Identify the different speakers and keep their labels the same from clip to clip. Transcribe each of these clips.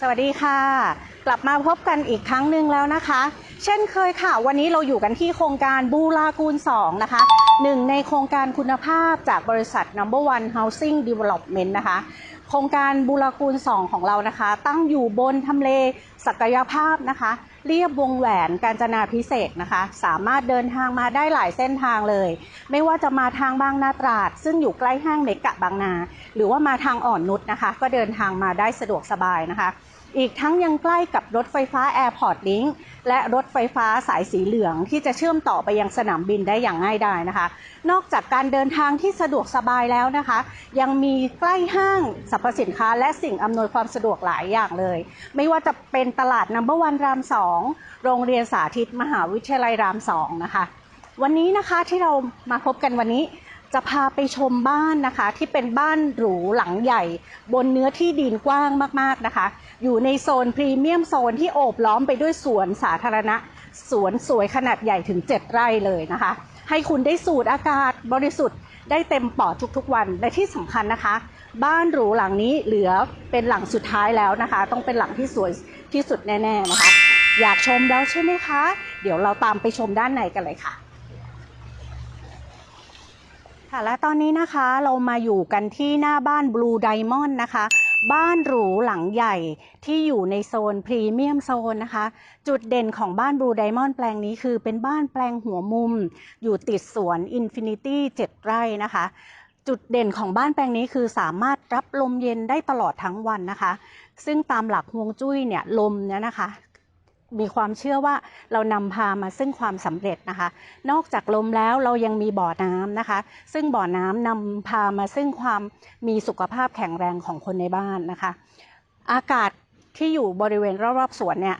Speaker 1: สวัสดีค่ะ กลับมาพบกันอีกครั้งหนึ่งแล้วนะคะ เช่นเคยค่ะ วันนี้เราอยู่กันที่โครงการบูรากูล 2 นะคะหนึ่งในโครงการคุณภาพจากบริษัท Number One Housing Development นะคะ โครงการบูรากูล 2 ของเรานะคะ ตั้งอยู่บนทำเลศักยภาพนะคะ เรียบวงแหวนกาญจนาพิเศษนะคะ สามารถเดินทางมาได้หลายเส้นทางเลย ไม่ว่าจะมาทางบางนาตราด ซึ่งอยู่ใกล้ห้างเมกะบางนา หรือว่ามาทางอ่อนนุชนะคะ ก็เดินทางมาได้สะดวกสบายนะคะ อีกทั้งยังใกล้กับรถไฟฟ้า Airport Link และรถไฟฟ้าสายสีเหลืองที่จะเชื่อมต่อไปยังสนามบินได้อย่างง่ายดายนะคะ นอกจากการเดินทางที่สะดวกสบายแล้วนะคะ ยังมีใกล้ห้างสรรพสินค้า และสิ่งอำนวยความสะดวกหลายอย่างเลย ไม่ว่าจะเป็นตลาดนัมเบอร์วันรามสองโรงเรียนสาธิตมหาวิทยาลัยรามสองนะคะ วันนี้นะคะที่เรามาพบกันวันนี้ จะพาไปชมบ้านนะคะ ที่เป็นบ้านหรูหลังใหญ่ บนเนื้อที่ดินกว้างมากๆนะคะ อยู่ในโซนพรีเมียมโซนที่โอบล้อมไปด้วยสวนสาธารณะ สวนสวยขนาดใหญ่ถึง 7 ไร่เลยนะคะ ให้คุณได้สูดอากาศบริสุทธิ์ได้เต็มปอดทุกๆ วัน และที่สำคัญนะคะ บ้านหรูหลังนี้เหลือเป็นหลังสุดท้ายแล้วนะคะ ต้องเป็นหลังที่สวยที่สุดแน่ ๆนะคะ อยากชมแล้วใช่ไหมคะ เดี๋ยวเราตามไปชมด้านในกันเลยค่ะ ค่ะและตอนนี้นะคะเรามาอยู่กันที่หน้าบ้าน Blue Diamond นะคะ บ้านหรูหลังใหญ่ที่อยู่ในโซนพรีเมียมโซนนะคะ จุดเด่นของบ้าน Blue Diamond แปลงนี้คือเป็นบ้านแปลงหัวมุม อยู่ติดสวน Infinity 7ไร่นะคะ จุดเด่นของบ้านแปลงนี้คือสามารถรับลมเย็นได้ตลอดทั้งวันนะคะ ซึ่งตามหลักฮวงจุ้ยเนี่ยลมเนี่ยนะคะ มีความเชื่อว่าเรานำพามาซึ่งความสำเร็จนะคะ นอกจากลมแล้วเรายังมีบ่อน้ำนะคะ ซึ่งบ่อน้ำนำพามาซึ่งความมีสุขภาพแข็งแรงของคนในบ้านนะคะ อากาศที่อยู่บริเวณรอบๆสวนเนี่ย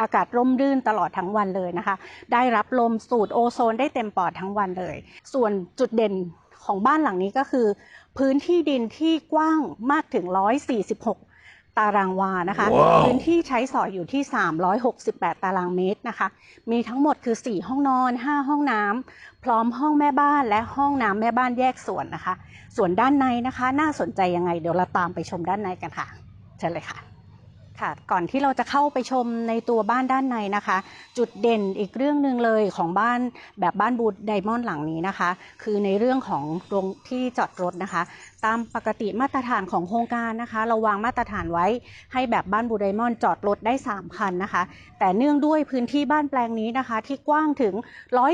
Speaker 1: อากาศร่มรื่นตลอดทั้งวันเลยนะคะ ได้รับลมสูดโอโซนได้เต็มปอดทั้งวันเลย ส่วนจุดเด่นของบ้านหลังนี้ก็คือ พื้นที่ดินที่กว้างมากถึง 146 ตารางวานะคะ
Speaker 2: ว้าว
Speaker 1: พื้นที่ใช้สอยอยู่ที่ 368 ตารางเมตรนะคะ มีทั้งหมดคือ 4 ห้องนอน 5 ห้องน้ำพร้อมห้องแม่บ้านและห้องน้ำแม่บ้านแยกส่วนนะคะ ส่วนด้านในนะคะ น่าสนใจยังไงเดี๋ยวเราตามไปชมด้านในกันค่ะ เชิญเลยค่ะ ค่ะก่อนที่เราจะเข้าไปชมในตัวบ้านด้านในนะคะ จุดเด่นอีกเรื่องหนึ่งเลยของบ้านแบบบ้านบูดไดมอนด์หลังนี้นะคะ คือในเรื่องของโรงที่จอดรถนะคะ ตามปกติมาตรฐานของโครงการนะคะ เราวางมาตรฐานไว้ให้แบบบ้านบูไดมอนด์จอดรถได้ 3 คันนะคะ แต่เนื่องด้วยพื้นที่บ้านแปลงนี้นะคะ ที่กว้างถึง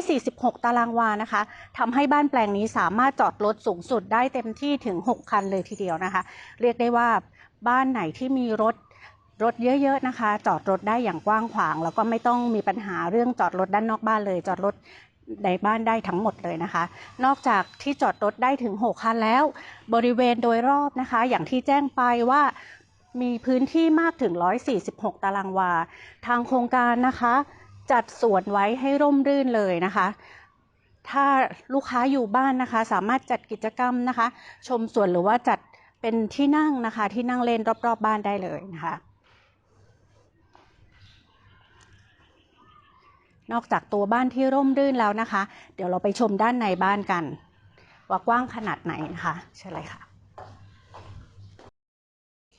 Speaker 1: 146 ตารางวานะคะทำให้บ้านแปลงนี้สามารถจอดรถสูงสุดได้เต็มที่ถึง 6 คันเลยทีเดียวนะคะ เรียกได้ว่าบ้านไหนที่มีรถ รถเยอะ ๆนะคะ จอดรถได้อย่างกว้างขวาง แล้วก็ไม่ต้องมีปัญหาเรื่องจอดรถด้านนอกบ้านเลย จอดรถในบ้านได้ทั้งหมดเลยนะคะ นอกจากที่จอดรถได้ถึง 6 คันแล้ว บริเวณโดยรอบนะคะ อย่างที่แจ้งไปว่ามีพื้นที่มากถึง 146 ตารางวา ทางโครงการนะคะ จัดสวนไว้ให้ร่มรื่นเลยนะคะ ถ้าลูกค้าอยู่บ้านนะคะ สามารถจัดกิจกรรมนะคะ ชมสวนหรือว่าจัดเป็นที่นั่งนะคะ ที่นั่งเล่นรอบๆบ้านได้เลยนะคะ นอกจากตัวบ้านที่ร่มรื่นแล้วนะคะ เดี๋ยวเราไปชมด้านในบ้านกัน ว่ากว้างขนาดไหนนะคะใช่เลยค่ะ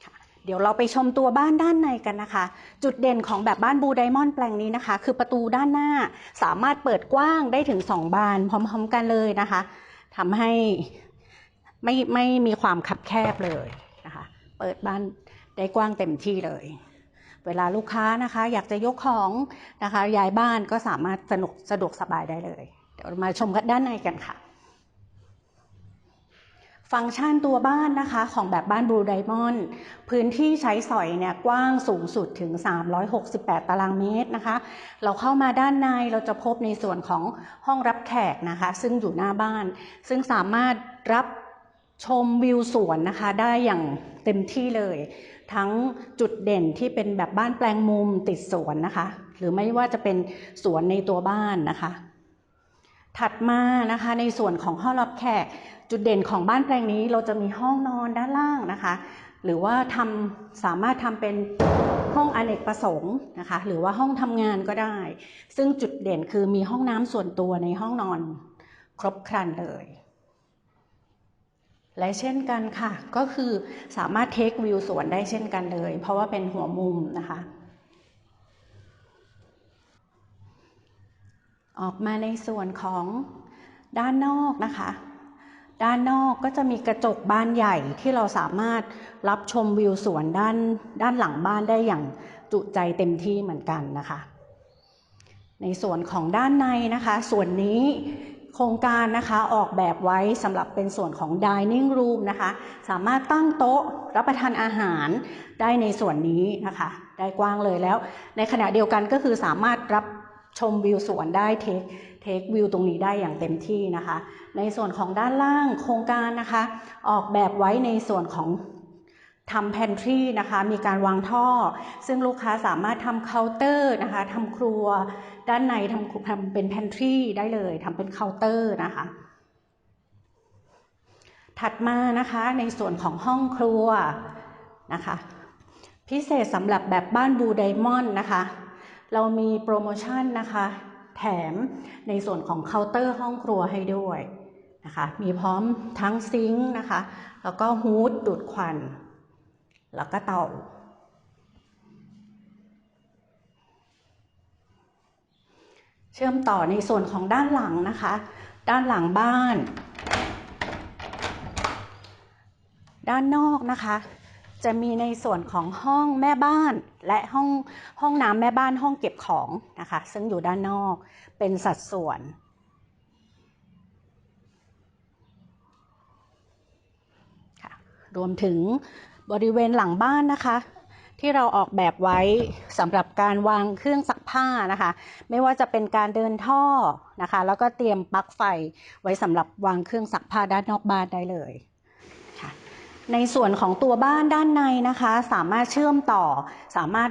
Speaker 1: ค่ะ เดี๋ยวเราไปชมตัวบ้านด้านในกันนะคะ จุดเด่นของแบบบ้านบูไดมอนด์แปลงนี้นะคะ คือประตูด้านหน้าสามารถเปิดกว้างได้ถึง 2 บานพร้อม ๆ กันเลยนะคะทำให้ไม่ไม่มีความคับแคบเลยนะคะ เปิดบ้านได้กว้างเต็มที่เลย เวลาลูกค้านะคะ อยากจะยกของนะคะย้ายบ้านก็สามารถสนุกสะดวกสบายได้เลย เดี๋ยวมาชมกันด้านในกันค่ะ ฟังก์ชันตัวบ้านนะคะของแบบบ้านบลูไดมอนด์พื้นที่ใช้สอยเนี่ยกว้างสูงสุดถึง 368 ตารางเมตรนะคะ เราเข้ามาด้านในเราจะพบในส่วนของห้องรับแขกนะคะ ซึ่งอยู่หน้าบ้าน ซึ่งสามารถรับชมวิวสวนนะคะได้อย่างเต็มที่เลย ทั้งจุดเด่นที่เป็นแบบบ้านแปลงมุมติดสวนนะคะ หรือไม่ว่าจะเป็นสวนในตัวบ้านนะคะ ถัดมานะคะในส่วนของห้องรับแขก จุดเด่นของบ้านแปลงนี้เราจะมีห้องนอนด้านล่างนะคะ หรือว่าทำสามารถทำเป็นห้องอเนกประสงค์นะคะ หรือว่าห้องทำงานก็ได้ ซึ่งจุดเด่นคือมีห้องน้ำส่วนตัวในห้องนอน ครบครันเลย และเช่นกันค่ะ ก็คือสามารถเทควิวสวนได้เช่นกันเลย เพราะว่าเป็นหัวมุมนะคะ ออกมาในส่วนของด้านนอกนะคะ ด้านนอกก็จะมีกระจกบานใหญ่ที่เราสามารถรับชมวิวสวนด้านด้านหลังบ้านได้อย่างจุใจเต็มที่เหมือนกันนะคะ ในส่วนของด้านในนะคะ ส่วนนี้ โครงการนะคะออกแบบไว้สำหรับเป็นส่วนของ dining room นะคะ สามารถตั้งโต๊ะรับประทานอาหารได้ในส่วนนี้นะคะ ได้กว้างเลยแล้ว ในขณะเดียวกันก็คือสามารถรับชมวิวสวนได้เทคเทควิวตรงนี้ได้อย่างเต็มที่นะคะ ในส่วนของด้านล่างโครงการนะคะ ออกแบบไว้ในส่วนของ ทำแพนทรีนะคะมีการวางท่อ ซึ่งลูกค้าสามารถทำเคาน์เตอร์นะคะทำครัวด้านในทำทำเป็นแพนทรีได้เลยทำเป็นเคาน์เตอร์นะคะ ถัดมานะคะในส่วนของห้องครัวนะคะ พิเศษสำหรับแบบบ้านบูไดมอนด์นะคะ เรามีโปรโมชั่นนะคะ แถมในส่วนของเคาน์เตอร์ห้องครัวให้ด้วยนะคะ มีพร้อมทั้งซิงค์นะคะ แล้วก็ฮูดดูดควัน แล้วก็เตาเชื่อมต่อในส่วนของด้านหลังนะคะ ด้านหลังบ้าน ด้านนอกนะคะ จะมีในส่วนของห้องแม่บ้านและห้องห้องน้ำแม่บ้านห้องเก็บของนะคะ ซึ่งอยู่ด้านนอกเป็นสัดส่วนค่ะรวมถึง บริเวณหลังบ้านนะคะ ที่เราออกแบบไว้สำหรับการวางเครื่องซักผ้านะคะ ไม่ว่าจะเป็นการเดินท่อนะคะ แล้วก็เตรียมปลั๊กไฟไว้สำหรับวางเครื่องซักผ้าด้านนอกบ้านได้เลยในส่วนของตัวบ้านด้านในนะคะ สามารถเชื่อมต่อ สามารถ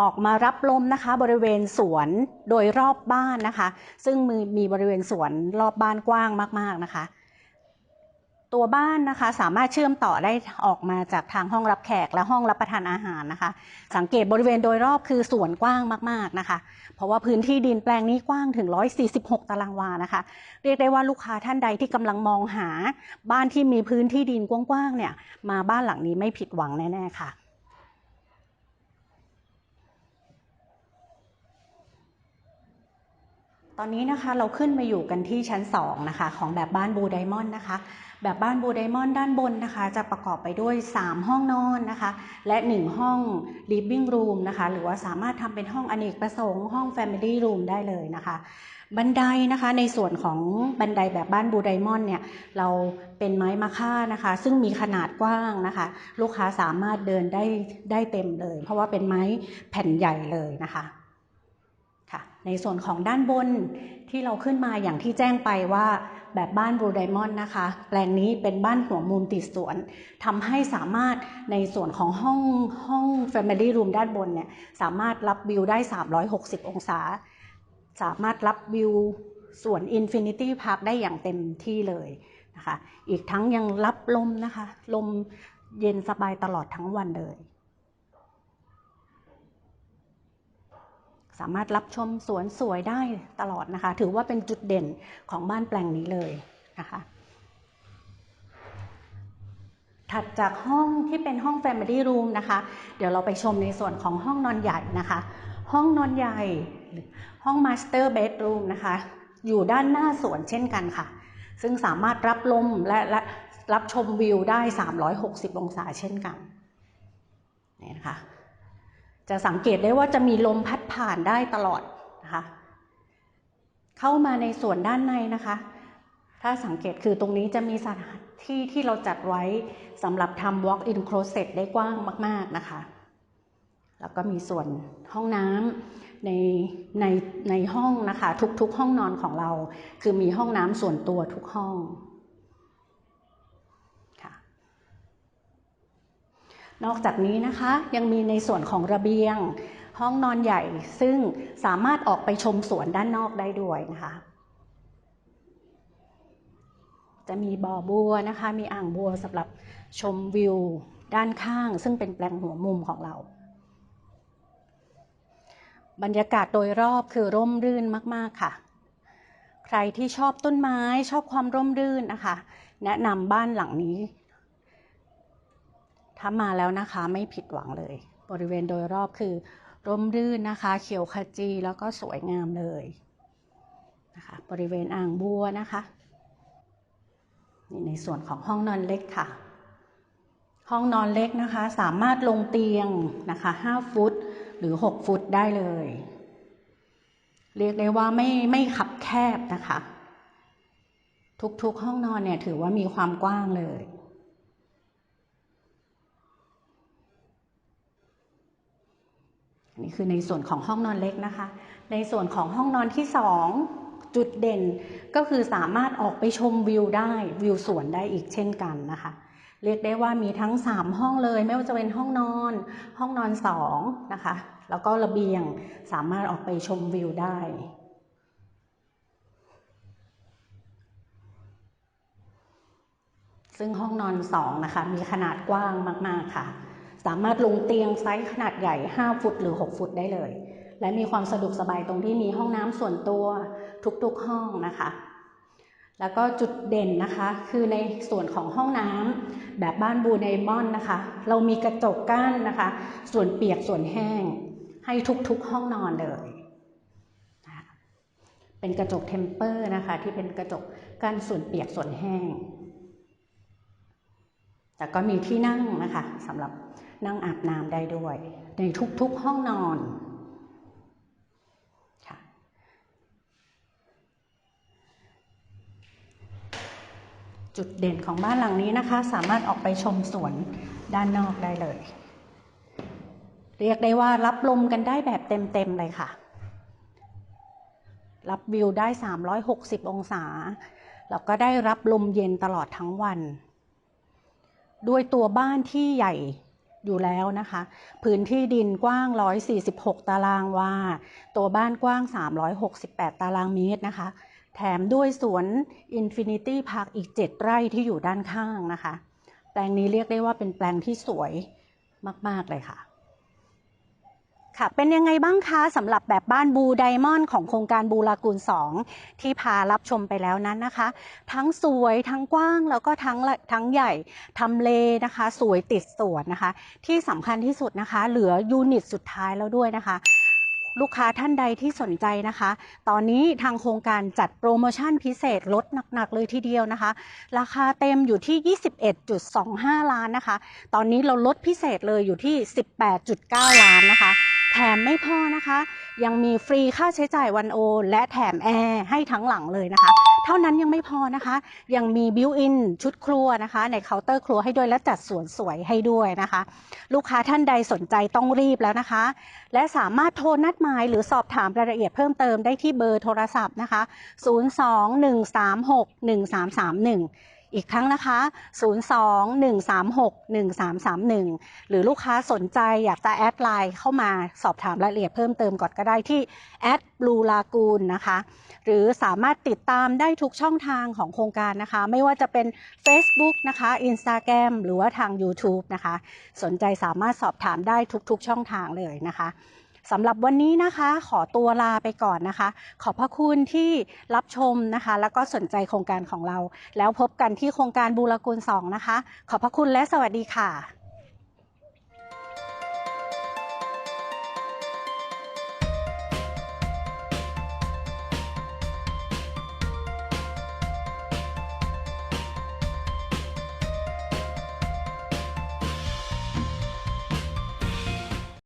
Speaker 1: ออกมารับลมนะคะ บริเวณสวนโดยรอบบ้านนะคะ ซึ่งมีมีบริเวณสวนรอบบ้านกว้างมาก ๆนะคะ ตัวบ้านนะคะสามารถเชื่อมต่อได้ออกมาจากทางห้องรับแขกและห้องรับประทานอาหารนะคะ สังเกตบริเวณโดยรอบคือสวนกว้างมากๆนะคะ เพราะว่าพื้นที่ดินแปลงนี้กว้างถึง 146 ตารางวานะคะ เรียกได้ว่าลูกค้าท่านใดที่กำลังมองหา บ้านที่มีพื้นที่ดินกว้างๆเนี่ยมาบ้านหลังนี้ไม่ผิดหวังแน่ๆค่ะ ตอนนี้นะคะเราขึ้นมาอยู่กันที่ชั้น 2 นะคะ ของแบบบ้านบูไดมอนด์นะคะ แบบบ้านบูไดมอนด์ด้านบนนะคะ จะประกอบไปด้วย 3 ห้องนอนนะคะ และ 1 ห้อง living room นะคะ หรือว่าสามารถทำเป็นห้องอเนกประสงค์ห้อง family room ได้เลยนะคะ บันไดนะคะในส่วนของบันไดแบบบ้านบูไดมอนด์เนี่ยเราเป็นไม้มะค่านะคะ ซึ่งมีขนาดกว้างนะคะ ลูกค้าสามารถเดินได้ได้เต็มเลย เพราะว่าเป็นไม้แผ่นใหญ่เลยนะคะค่ะ ในส่วนของด้านบนที่เราขึ้นมาอย่างที่แจ้งไปว่าแบบบ้านบรูไดมอนด์นะคะ แปลงนี้เป็นบ้านหัวมุมติดสวนทำให้สามารถในส่วนของห้องห้อง Family Room ด้านบนเนี่ย สามารถรับวิวได้ 360 องศา สามารถรับวิวส่วน Infinity Park ได้อย่างเต็มที่เลยนะคะ อีกทั้งยังรับลมนะคะ ลมเย็นสบายตลอดทั้งวันเลย สามารถรับชมสวนสวยได้ตลอดนะคะ ถือว่าเป็นจุดเด่นของบ้านแปลงนี้เลยนะคะ ถัดจากห้องที่เป็นห้อง Family Room นะคะ เดี๋ยวเราไปชมในส่วนของห้องนอนใหญ่นะคะ ห้องนอนใหญ่ ห้อง Master Bedroom นะคะ อยู่ด้านหน้าสวนเช่นกันค่ะ ซึ่งสามารถรับลมและรับชมวิวได้ 360 องศาเช่นกันนี่นะคะ จะสังเกตได้ว่าจะมีลมพัดผ่านได้ตลอดนะคะ เข้ามาในส่วนด้านในนะคะ ถ้าสังเกตคือตรงนี้จะมีสถานที่ที่เราจัดไว้สำหรับทำ walk-in closet ได้กว้างมาก ๆ นะคะ แล้วก็มีส่วนห้องน้ำในในในห้องนะคะ ทุกๆห้องนอนของเรา คือมีห้องน้ำส่วนตัวทุกห้องค่ะ นอกจากนี้นะคะยังมีในส่วนของระเบียง ห้องนอนใหญ่ซึ่งสามารถออกไปชมสวนด้านนอกได้ด้วยนะคะ จะมีบ่อบัวนะคะ มีอ่างบัวสำหรับชมวิวด้านข้าง ซึ่งเป็นแปลงหัวมุมของเรา บรรยากาศโดยรอบคือร่มรื่นมาก ๆ ค่ะ ใครที่ชอบต้นไม้ชอบความร่มรื่นนะคะ แนะนำบ้านหลังนี้ ถ้ามาแล้วนะคะไม่ผิดหวังเลย บริเวณโดยรอบคือร่มรื่นนะคะ เขียวขจีแล้วก็สวยงามเลยนะคะบริเวณอ่างบัวนะคะนี่ในส่วนของห้องนอนเล็กค่ะ ห้องนอนเล็กนะคะ สามารถลงเตียงนะคะ 5 ฟุตหรือ 6 ฟุตได้เลย เรียกได้ว่าไม่ไม่ขับแคบนะคะ ทุกๆห้องนอนเนี่ยถือว่ามีความกว้างเลย นี่คือในส่วนของห้องนอนเล็กนะคะ ในส่วนของห้องนอนที่สองจุดเด่นก็คือสามารถออกไปชมวิวได้วิวสวนได้อีกเช่นกันนะคะ เรียกได้ว่ามีทั้ง 3 ห้องเลย ไม่ว่าจะเป็นห้องนอน ห้องนอน2นะคะ แล้วก็ระเบียงสามารถออกไปชมวิวได้ซึ่งห้องนอน2นะคะ มีขนาดกว้างมาก ๆ ค่ะ สามารถลงเตียงไซส์ขนาดใหญ่ 5 ฟุตหรือ 6 ฟุตได้เลย และมีความสะดวกสบายตรงที่มีห้องน้ำส่วนตัวทุกๆห้องนะคะ แล้วก็จุดเด่นนะคะ คือในส่วนของห้องน้ำแบบบ้านบูไดมอนนะคะ เรามีกระจกกั้นนะคะ ส่วนเปียกส่วนแห้ง ให้ทุกๆห้องนอนเลยเป็นกระจกเทมเปอร์นะคะ ที่เป็นกระจกกั้นส่วนเปียกส่วนแห้งแต่ก็มีที่นั่งนะคะสำหรับ นั่งอาบน้ำได้ด้วย ในทุกๆห้องนอนค่ะจุดเด่นของบ้านหลังนี้นะคะ สามารถออกไปชมสวนด้านนอกได้เลย เรียกได้ว่ารับลมกันได้แบบเต็มๆเลยค่ะ รับวิวได้ 360 องศา แล้วก็ได้รับลมเย็นตลอดทั้งวันด้วยตัวบ้านที่ใหญ่ อยู่แล้วนะคะ พื้นที่ดินกว้าง 146 ตารางวา ตัวบ้านกว้าง 368 ตารางเมตรนะคะ แถมด้วยสวน Infinity Park อีก 7 ไร่ที่อยู่ด้านข้างนะคะ แปลงนี้เรียกได้ว่าเป็นแปลงที่สวยมาก ๆ เลยค่ะ ค่ะ เป็นยังไงบ้างคะสำหรับแบบบ้านบูไดมอนด์ของโครงการบูลากูล 2 ที่พารับชมไปแล้วนั้นนะคะ ทั้งสวยทั้งกว้างแล้วก็ทั้งทั้งใหญ่ทำเลนะคะ สวยติดสวนนะคะ ที่สำคัญที่สุดนะคะ เหลือยูนิตสุดท้ายแล้วด้วยนะคะลูกค้าท่านใดที่สนใจนะคะ ตอนนี้ทางโครงการจัดโปรโมชั่นพิเศษลดหนัก ๆ เลยทีเดียวนะคะ ราคาเต็มอยู่ที่ 21.25 ล้านนะคะ ตอนนี้เราลดพิเศษเลยอยู่ที่ 18.9 ล้านนะคะ แถมไม่พอนะคะ ยังมีฟรีค่าใช้จ่ายวันโอ และแถมแอร์ให้ทั้งหลังเลยนะคะ เท่านั้นยังไม่พอนะคะ ยังมีบิวอินชุดครัวนะคะ ในเคาน์เตอร์ครัวให้ด้วยและจัดสวนสวยให้ด้วยนะคะ ลูกค้าท่านใดสนใจต้องรีบแล้วนะคะ และสามารถโทรนัดหมายหรือสอบถามรายละเอียดเพิ่มเติมได้ที่เบอร์โทรศัพท์นะคะ 021361331 อีกครั้งนะคะ 021361331 หรือลูกค้าสนใจอยากจะแอดไลน์เข้ามาสอบถามรายละเอียดเพิ่มเติมก่อนก็ได้ที่แอดบลูลากูนนะคะ หรือสามารถติดตามได้ทุกช่องทางของโครงการนะคะ ไม่ว่าจะเป็น Facebook นะคะ Instagram หรือว่าทาง YouTube นะคะ สนใจสามารถสอบถามได้ทุกๆช่องทางเลยนะคะ สำหรับวันนี้นะคะ ขอตัวลาไปก่อนนะคะ ขอบพระคุณที่รับชมนะคะ แล้วก็สนใจโครงการของเรา แล้วพบกันที่โครงการบูรกุล2นะคะ ขอบพระคุณและสวัสดีค่ะ